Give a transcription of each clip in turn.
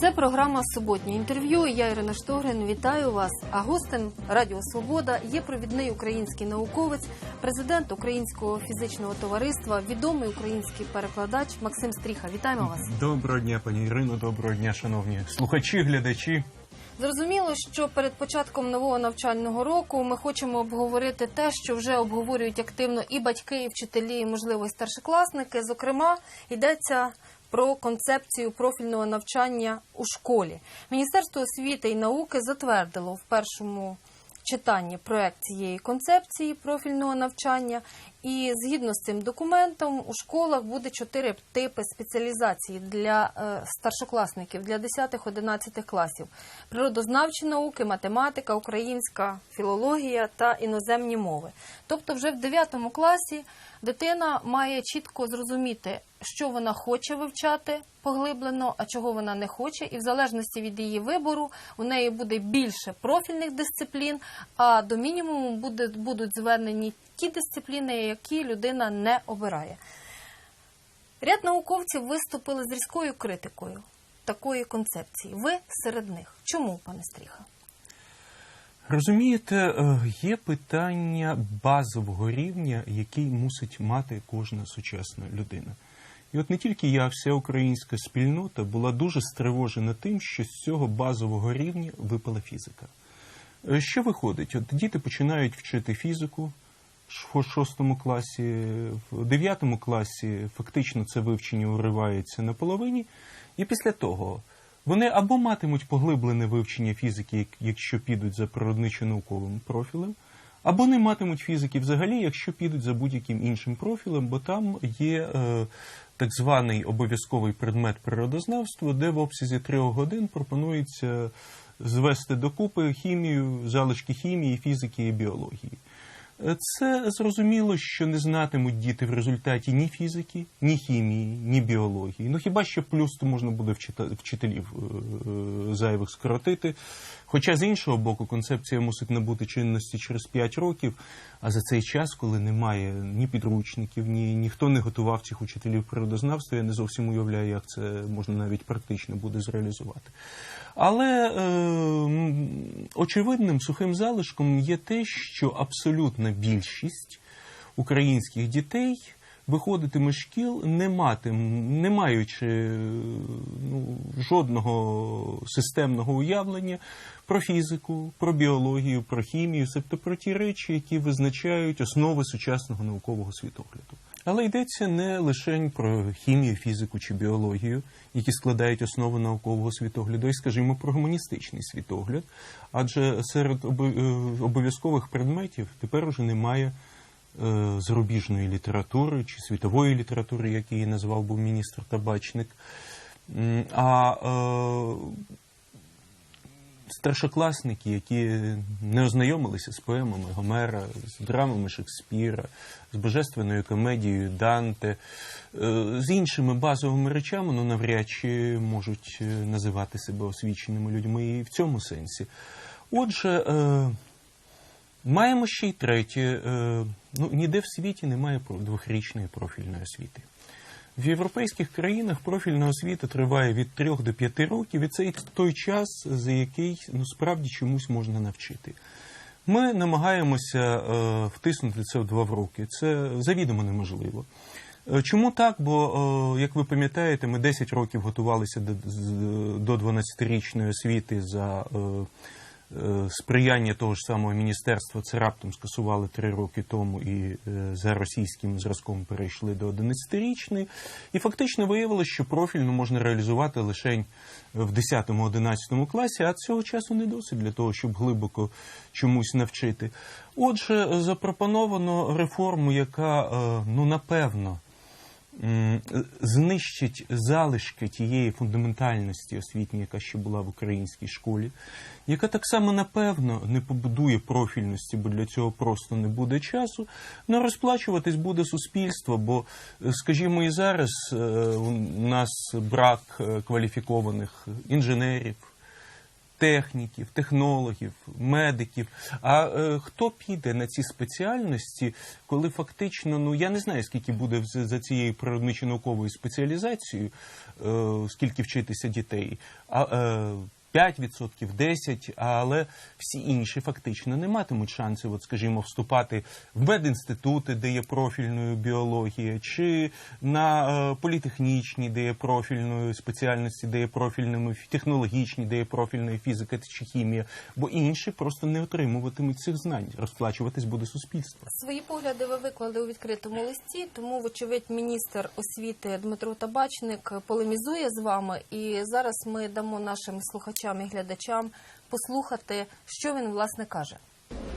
Це програма Суботнє інтерв'ю. Я Ірина Штогрин. Вітаю вас. А гостем Радіо Свобода є провідний український науковець, президент Українського фізичного товариства, відомий український перекладач Максим Стріха. Вітаємо вас. Доброго дня, пані Ірино. Доброго дня, шановні слухачі, глядачі. Зрозуміло, що перед початком нового навчального року ми хочемо обговорити те, що вже обговорюють активно і батьки, і вчителі, і можливо і старшокласники. Зокрема, йдеться про концепцію профільного навчання у школі. Міністерство освіти і науки затвердило в першому читанні проект цієї концепції профільного навчання. І згідно з цим документом у школах буде чотири типи спеціалізації для е, старшокласників для 10-11 класів: природознавчі науки, математика, українська філологія та іноземні мови. Тобто, вже в 9 класі дитина має чітко зрозуміти, що вона хоче вивчати поглиблено, а чого вона не хоче, і в залежності від її вибору у неї буде більше профільних дисциплін, а до мінімуму буде, будуть зведені ті дисципліни, які людина не обирає. Ряд науковців виступили з різкою критикою такої концепції. Ви серед них. Чому, пане Стріха? Розумієте, е, є питання базового рівня, який мусить мати кожна сучасна людина. І от не тільки я, вся українська спільнота була дуже стривожена тим, що з цього базового рівня випала фізика. Е, Що виходить? От діти починають вчити фізику в шостому класі, в дев'ятому класі фактично це вивчення уривається на половині, і після того вони або матимуть поглиблене вивчення фізики, якщо підуть за природничо-науковим профілем, або не матимуть фізики взагалі, якщо підуть за будь-яким іншим профілем, бо там є е, так званий обов'язковий предмет природознавства, де в обсязі трьох годин пропонується звести докупи хімію, залишки хімії, фізики і біології. Е, Це зрозуміло, що не знатимуть діти в результаті ні фізики, ні хімії, ні біології. Ну хіба що плюс то можна буде вчителів е, е, зайвих скоротити. Хоча з іншого боку, концепція мусить набути чинності через 5 років, а за цей час, коли немає ні підручників, ні ніхто не готував цих учителів природознавства, я не зовсім уявляю, як це можна навіть практично буде зреалізувати. Але е, очевидним сухим залишком є те, що абсолютна більшість українських дітей виходитиме шкіл, не матим, не маючи е, ну, жодного системного уявлення про фізику, про біологію, про хімію, тобто про ті речі, які визначають основи сучасного наукового світогляду. Але йдеться не лише про хімію, фізику чи біологію, які складають основу наукового світогляду, й, скажімо, про гуманістичний світогляд. Адже серед е, обов'язкових предметів тепер уже немає зарубіжної літератури чи світової літератури, як її назвав був міністр Табачник. А е, старшокласники, які не ознайомилися з поемами Гомера, з драмами Шекспіра, з божественною комедією Данте, е, з іншими базовими речами, ну навряд чи можуть е, називати себе освіченими людьми і в цьому сенсі. Отже, е, маємо ще й третє. е, Ну, ніде в світі немає двохрічної профільної освіти. В європейських країнах профільна освіта триває від 3 до 5 років, і це той час, за який ну, справді чомусь можна навчити. Ми намагаємося е, втиснути це в два роки. Це завідомо неможливо. Е, Чому так? Бо, як ви пам'ятаєте, ми 10 років готувалися до, з- до 12-річної освіти за сприяння того ж самого міністерства. Це раптом скасували 3 роки тому і е, за російським зразком перейшли до 11-річної. І фактично виявилося, що профільно можна реалізувати лише в 10-11 класі, а цього часу не досить для того, щоб глибоко чомусь навчити. Отже, запропоновано реформу, яка, е, ну напевно, знищить залишки тієї фундаментальності освітньої, яка ще була в українській школі, яка так само напевно не побудує профільності, бо для цього просто не буде часу. але розплачуватись буде суспільство, бо, е, скажімо, і зараз е, у нас брак е, кваліфікованих інженерів. Техніків, технологів, медиків. А е, хто піде на ці спеціальності, коли фактично, ну я не знаю, скільки буде за цією природничо-науковою спеціалізацією, е, скільки вчитися дітей. А, е, 5%, 10%, але всі інші фактично не матимуть шансів, от, скажімо, вступати в медінститути, де є профільною біологія, чи на е, політехнічні, де є профільною спеціальності, де є профільними технологічні, де є профільною фізика чи хімія, бо інші просто не отримуватимуть цих знань. Розплачуватись буде суспільство. Свої погляди ви виклали у відкритому листі, тому, вочевидь, міністр освіти Дмитро Табачник полемізує з вами. І зараз ми дамо нашим слухачам і глядачам послухати, що він власне каже.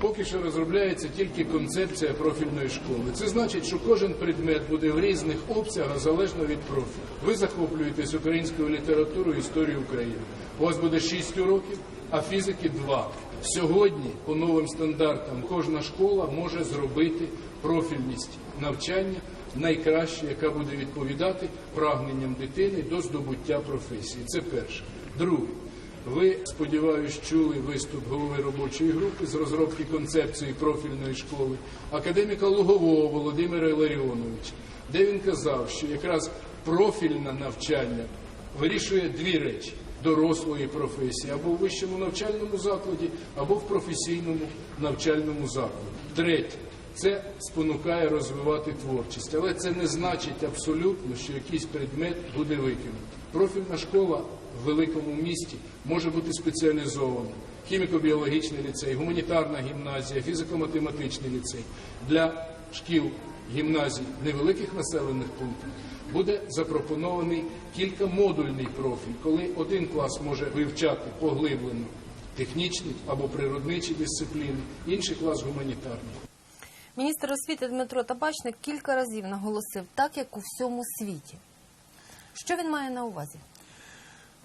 Поки що розробляється тільки концепція профільної школи. Це значить, що кожен предмет буде в різних обсягах залежно від профілю. Ви захоплюєтесь українською літературою історією України. У вас буде 6 уроків, а фізики 2. Сьогодні, по новим стандартам, кожна школа може зробити профільність навчання найкраще, яка буде відповідати прагненням дитини до здобуття професії. Це перше. Друге. Ви, сподіваюсь, чули виступ голови робочої групи з розробки концепції профільної школи академіка Лугового Володимира Іларіоновича, де він казав, що якраз профільне навчання вирішує дві речі дорослої професії або в вищому навчальному закладі, або в професійному навчальному закладі. Третє. Це спонукає розвивати творчість, але це не значить абсолютно, що якийсь предмет буде викинутий. Профільна школа в великому місті може бути спеціалізована. Хіміко-біологічний ліцей, гуманітарна гімназія, фізико-математичний ліцей. Для шкіл гімназій невеликих населених пунктів буде запропонований кількамодульний профіль, коли один клас може вивчати поглиблено технічні або природничі дисципліни, інший клас гуманітарний. Міністр освіти Дмитро Табачник кілька разів наголосив, так як у всьому світі. Що він має на увазі?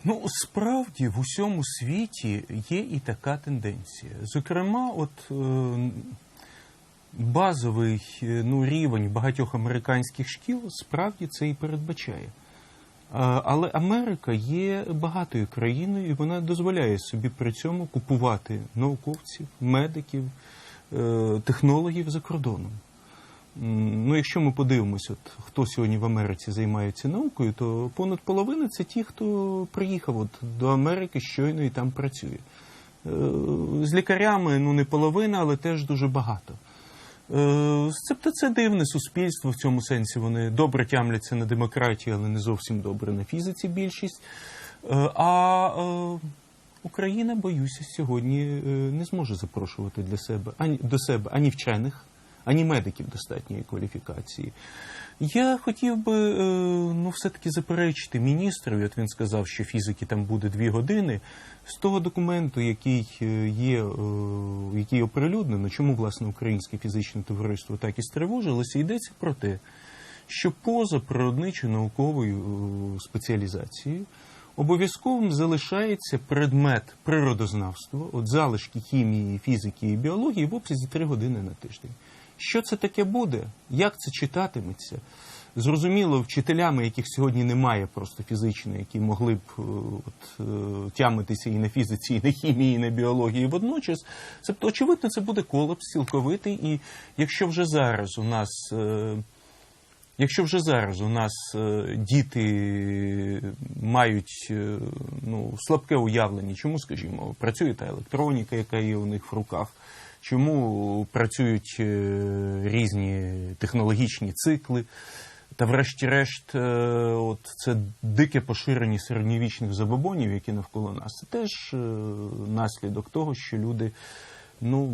Ну, справді в усьому світі є і така тенденція. Зокрема, от е, базовий е, ну, рівень багатьох американських шкіл справді це і передбачає. Але Америка є багатою країною, і вона дозволяє собі при цьому купувати науковців, медиків, е, технологів за кордоном. Ну, якщо ми подивимося, от, хто сьогодні в Америці займається наукою, то понад половина це ті, хто приїхав от, до Америки щойно і там працює. Е, З лікарями ну не половина, але теж дуже багато. Е, Тобто це дивне суспільство в цьому сенсі. Вони добре тямляться на демократії, але не зовсім добре на фізиці більшість. Е, А е, Україна, боюся, сьогодні е, не зможе запрошувати для себе ані до себе ані вчених, ані медиків достатньої кваліфікації. Я хотів би е, ну, все-таки заперечити міністрові, от він сказав, що фізики там буде дві години. З того документу, який е, є, який оприлюднено, чому власне українське фізичне товариство так і стривожилося, йдеться про те, що поза природничо науковою спеціалізацією обов'язковим залишається предмет природознавства, от залишки хімії, фізики і біології в обсязі 3 години на тиждень. Що це таке буде? Як це читатиметься? Зрозуміло, вчителями, яких сьогодні немає просто фізично, які могли б е, от, е, тямитися і на фізиці, і на хімії, і на біології водночас. Тобто, очевидно, це буде колапс цілковитий. І якщо вже зараз у нас. Якщо вже зараз у нас е, діти мають е, ну, слабке уявлення, чому, скажімо, працює та електроніка, яка є у них в руках, чому працюють е, різні технологічні цикли, та врешті-решт, це дике поширення середньовічних забобонів, які навколо нас, це теж наслідок того, що люди ну,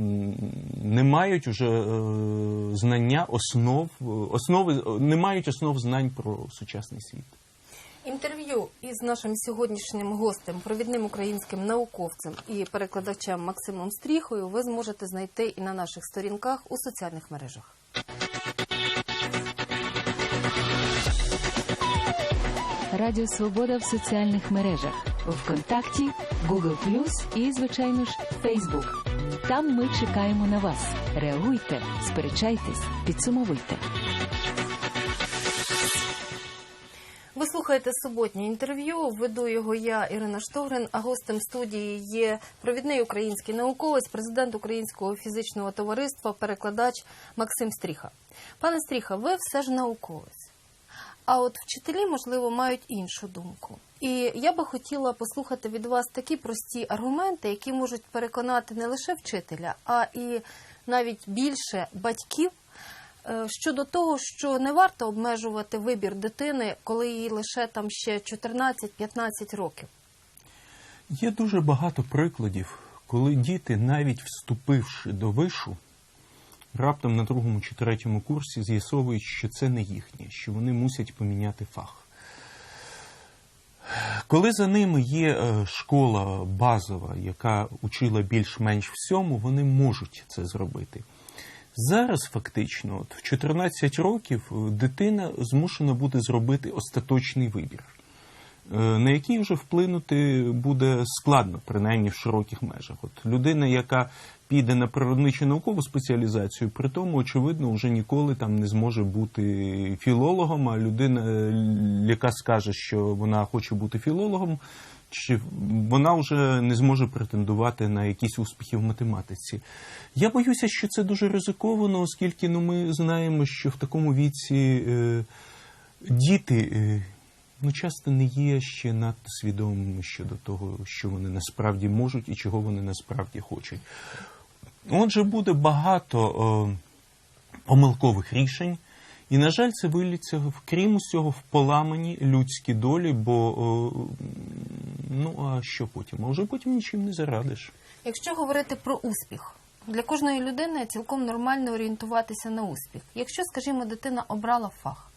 не мають уже е, знання основ, основи, не мають основ знань про сучасний світ. Інтерв'ю із нашим сьогоднішнім гостем, провідним українським науковцем і перекладачем Максимом Стріхою, ви зможете знайти і на наших сторінках у соціальних мережах. Радіо Свобода в соціальних мережах ВКонтакті, Google і, звичайно ж, Facebook. Там ми чекаємо на вас. Реагуйте, сперечайтесь, підсумовуйте. Ви слухаєте суботнє інтерв'ю. Веду його я, Ірина Штовгрин, а гостем студії є провідний український науковець, президент Українського фізичного товариства, перекладач Максим Стріха. Пане Стріха, ви все ж науковець. А от вчителі, можливо, мають іншу думку. І я би хотіла послухати від вас такі прості аргументи, які можуть переконати не лише вчителя, а і навіть більше батьків е, щодо того, що не варто обмежувати вибір дитини, коли їй лише там ще 14-15 років. Є дуже багато прикладів, коли діти, навіть вступивши до вишу, раптом на другому чи третьому курсі з'ясовують, що це не їхнє, що вони мусять поміняти фах. Коли за ними є е, школа базова, яка учила більш-менш всьому, вони можуть це зробити. Зараз фактично, от в 14 років е, дитина змушена буде зробити остаточний вибір, е, на який вже вплинути буде складно, принаймні в широких межах. От людина, яка піде на природничу наукову спеціалізацію, при тому, очевидно, вже ніколи там не зможе бути філологом, а людина, е, яка скаже, що вона хоче бути філологом, чи вона вже не зможе претендувати на якісь успіхи в математиці. Я боюся, що це дуже ризиковано, оскільки ну, ми знаємо, що в такому віці е, діти е, ну, часто не є ще надто свідомими щодо того, що вони насправді можуть і чого вони насправді хочуть. Отже, буде багато е, помилкових рішень. І, на жаль, це виліться, крім усього, в поламані людські долі, бо е, ну а що потім? А вже потім нічим не зарадиш. Якщо говорити про успіх, для кожної людини цілком нормально орієнтуватися на успіх. Якщо, скажімо, дитина обрала фах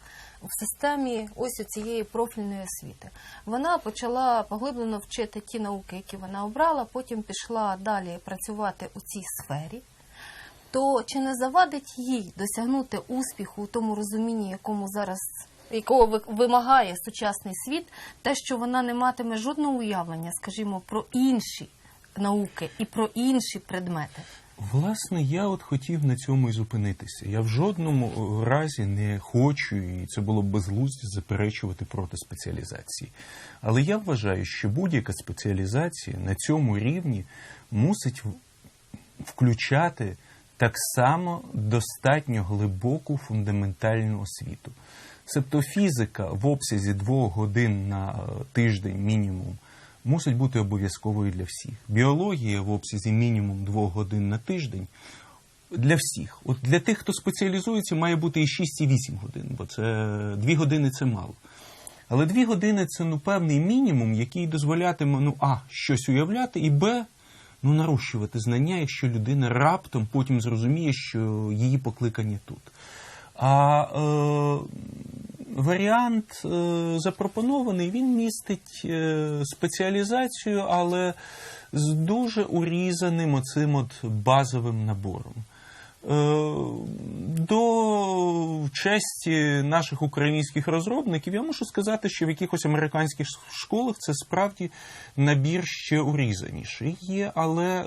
в системі ось цієї профільної освіти, вона почала поглиблено вчити ті науки, які вона обрала, потім пішла далі працювати у цій сфері. То чи не завадить їй досягнути успіху у тому розумінні, якому зараз якого вимагає сучасний світ, те, що вона не матиме жодного уявлення, скажімо, про інші науки і про інші предмети? Власне, я от хотів на цьому і зупинитися. Я в жодному е, разі не хочу, і це було б безглуздя заперечувати проти спеціалізації. Але я вважаю, що будь-яка спеціалізація на цьому рівні мусить включати так само достатньо глибоку фундаментальну освіту. Себто фізика в обсязі двох годин на е, тиждень мінімум мусить бути обов'язковою для всіх. Біологія в обсязі мінімум двох годин на тиждень для всіх. От для тих, хто спеціалізується, має бути і 6, і 8 годин, бо це дві години це мало. Але дві години це ну певний мінімум, який дозволятиме ну а щось уявляти, і б ну нарощувати знання, якщо людина раптом потім зрозуміє, що її покликання тут. А е, варіант е, запропонований, він містить е, спеціалізацію, але з дуже урізаним оцим от базовим набором. Е, До честі наших українських розробників я мушу сказати, що в якихось американських школах це справді набір ще урізаніший є, але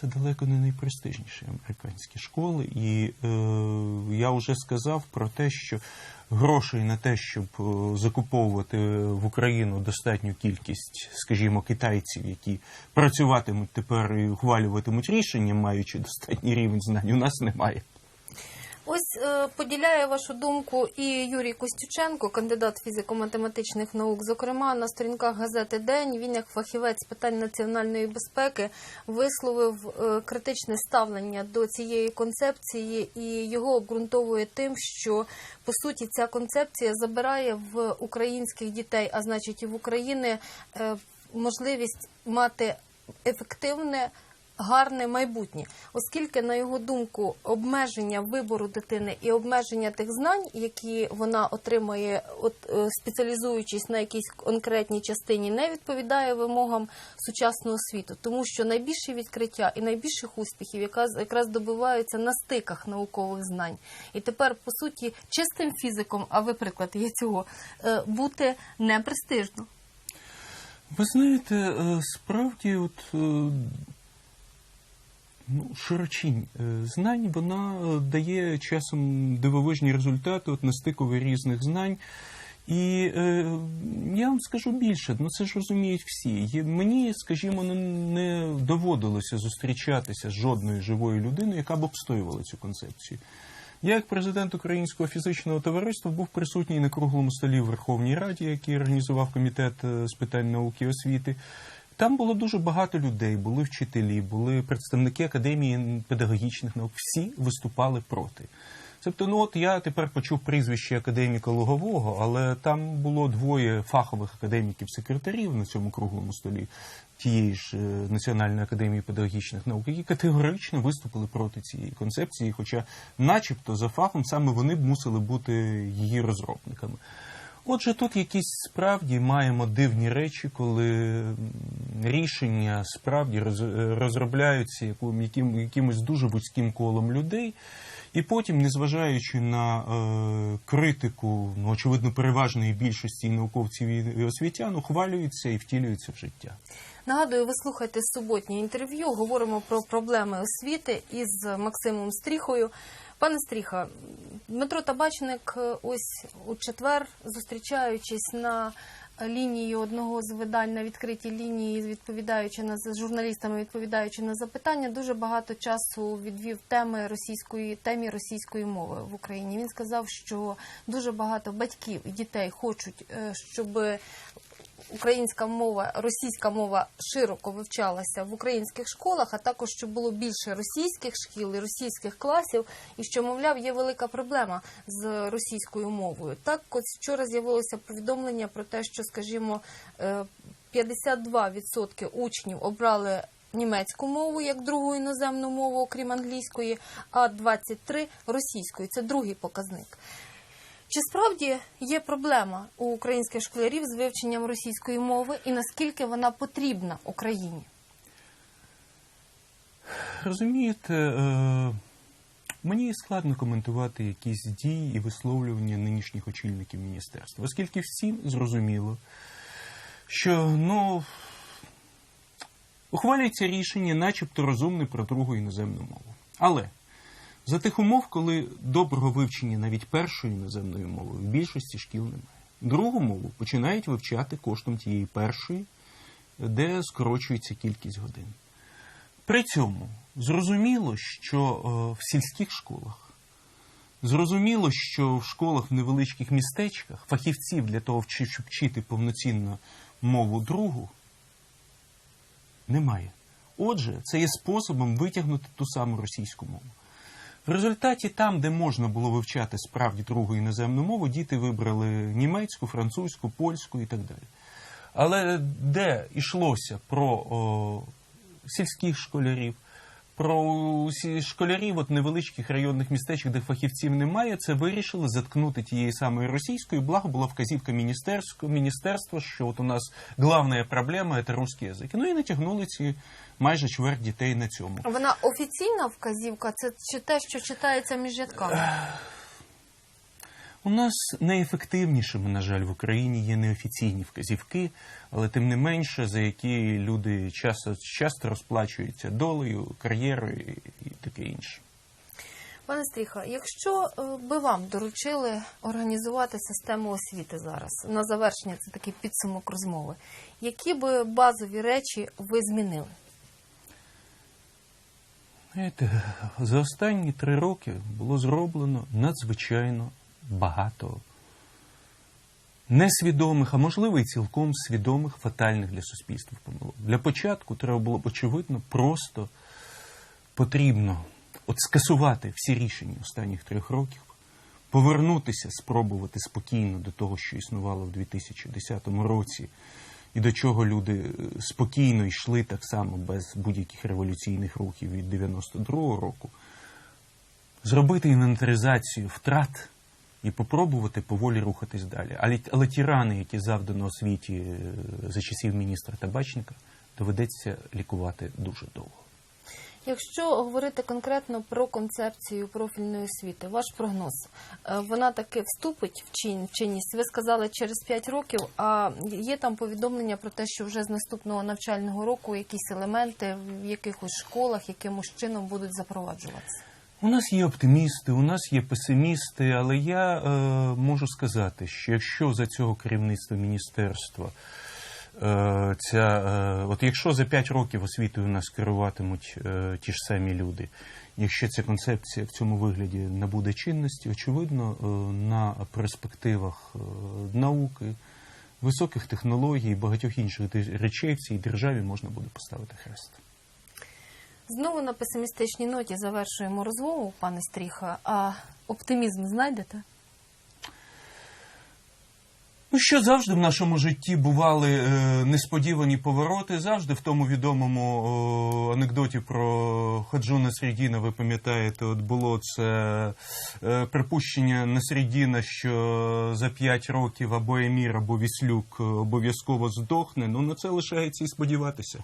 це далеко не найпрестижніші американські школи. І е, я вже сказав про те, що грошей на те, щоб е, закуповувати в Україну достатню кількість, скажімо, китайців, які працюватимуть тепер і ухвалюватимуть рішення, маючи достатній рівень знань, у нас немає. Ось е, поділяє вашу думку і Юрій Костюченко, кандидат фізико-математичних наук. Зокрема, на сторінках газети День він, як фахівець питань національної безпеки, висловив е, критичне ставлення до цієї концепції і його обґрунтовує тим, що по суті ця концепція забирає в українських дітей, а значить і в України, е, можливість мати ефективне гарне майбутнє, оскільки, на його думку, обмеження вибору дитини і обмеження тих знань, які вона отримує, от е, спеціалізуючись на якійсь конкретній частині, не відповідає вимогам сучасного світу, тому що найбільші відкриття і найбільших успіхів якраз добиваються на стиках наукових знань. І тепер, по суті, чистим фізиком, а ви приклад є цього, е, бути не престижно. Ви знаєте, е, справді, от ну, широчінь е, знань, вона е, дає часом дивовижні результати от на стикові різних знань. І е, я вам скажу більше, ну це ж розуміють всі. Мені, скажімо, ну, не доводилося зустрічатися з жодною живою людиною, яка б обстоювала цю концепцію. Я, як президент Українського фізичного товариства, був присутній на круглому столі в Верховній Раді, який організував комітет е, з питань науки і освіти. Там було дуже багато людей, були вчителі, були представники академії педагогічних наук. Всі виступали проти. Тобто, ну от я тепер почув прізвище академіка Лугового, але там було двоє фахових академіків-секретарів на цьому круглому столі тієї ж е, Національної академії педагогічних наук, які категорично виступили проти цієї концепції, хоча, начебто, за фахом саме вони б мусили бути її розробниками. Отже, тут якісь справді маємо дивні речі, коли рішення справді розробляються яким, яким, якимось дуже вузьким колом людей, і потім, незважаючи на е, критику, ну, очевидно, переважної більшості науковців і освітян, ухвалюються і втілюються в життя. Нагадую, ви слухаєте суботнє інтерв'ю. Говоримо про проблеми освіти із Максимом Стріхою. Пане Стріха, Дмитро Табачник е, ось у четвер, зустрічаючись на лінії одного з видань на відкритій лінії, відповідаючи на з журналістами, відповідаючи на запитання, дуже багато часу відвів теми російської темі російської мови в Україні. Він сказав, що дуже багато батьків і дітей хочуть, е, щоб українська мова, російська мова широко вивчалася в українських школах, а також щоб було більше російських шкіл і російських класів, і що, мовляв, є велика проблема з російською мовою. Так, от вчора з'явилося повідомлення про те, що, скажімо, е, 52% учнів обрали. Німецьку мову як другу іноземну мову, окрім англійської, а 23 російської. Це другий показник. Чи справді є проблема у українських школярів з вивченням російської мови і наскільки вона потрібна Україні? Розумієте, е, мені складно коментувати якісь дії і висловлювання нинішніх очільників міністерства, оскільки всім зрозуміло, що ну, ухвалюється рішення, начебто розумне про другу іноземну мову. Але за тих умов, коли доброго вивчення навіть першої іноземної мови в більшості шкіл немає. Другу мову починають вивчати коштом тієї першої, де скорочується кількість годин. При цьому зрозуміло, що е, в сільських школах, зрозуміло, що в школах в невеличких містечках фахівців для того, щоб вчити повноцінно мову другу, немає. Отже, це є способом витягнути ту саму російську мову. В результаті, там, де можна було вивчати справді другу іноземну мову, діти вибрали німецьку, французьку, польську і так далі. Але де йшлося про о, сільських школярів, про усі школярів от невеличких районних містечок, де фахівців немає, це вирішили заткнути тієї самої російською. Благо була вказівка міністерського міністерства, що от у нас головна проблема це русський язик. Ну і натягнули ці майже чверть дітей на цьому. Вона офіційна вказівка, це чи те, що читається між рядками? У нас найефективнішими, на жаль, в Україні є неофіційні вказівки, але тим не менше, за які люди часто, часто розплачуються долею, кар'єрою і- таке інше. Пане Стріха, якщо е, би вам доручили організувати систему освіти зараз на завершення, це такий підсумок розмови, які би базові речі ви змінили? Знаєте, за останні три роки було зроблено надзвичайно багато несвідомих, а можливо і цілком свідомих фатальних для суспільства помилок. Для початку треба було б очевидно просто потрібно от скасувати всі рішення останніх трьох років, повернутися, спробувати спокійно до того, що існувало в 2010 році, і до чого люди е, спокійно йшли так само без будь-яких революційних рухів від 92-го року, зробити інвентаризацію втрат і попробувати поволі рухатись далі. Але, але ті рани, які завдано освіті е, за часів міністра Табачника, доведеться лікувати дуже довго. Якщо говорити конкретно про концепцію профільної освіти, ваш прогноз, е, вона таки вступить в чин- чинність? Ви сказали через 5 років, а є там повідомлення про те, що вже з наступного навчального року якісь елементи в якихось школах якимось чином будуть запроваджуватися? У нас є оптимісти, у нас є песимісти, але я е, можу сказати, що якщо за цього керівництва міністерства, е, ця, е, от якщо за 5 років освітою нас керуватимуть е, ті ж самі люди, якщо ця концепція в цьому вигляді набуде чинності, очевидно, е, на перспективах е, науки, високих технологій багатьох інших речей в цій державі можна буде поставити хрест. Знову на песимістичній ноті завершуємо розмову, пане Стріха. А оптимізм знайдете? Ну, що завжди в нашому житті бували е, несподівані повороти. Завжди в тому відомому о, анекдоті про Хаджуна Средіна, ви пам'ятаєте, от було це е, припущення Насредіна, що за п'ять років або Емір, або Віслюк е, обов'язково здохне. Ну на це лишається і сподіватися.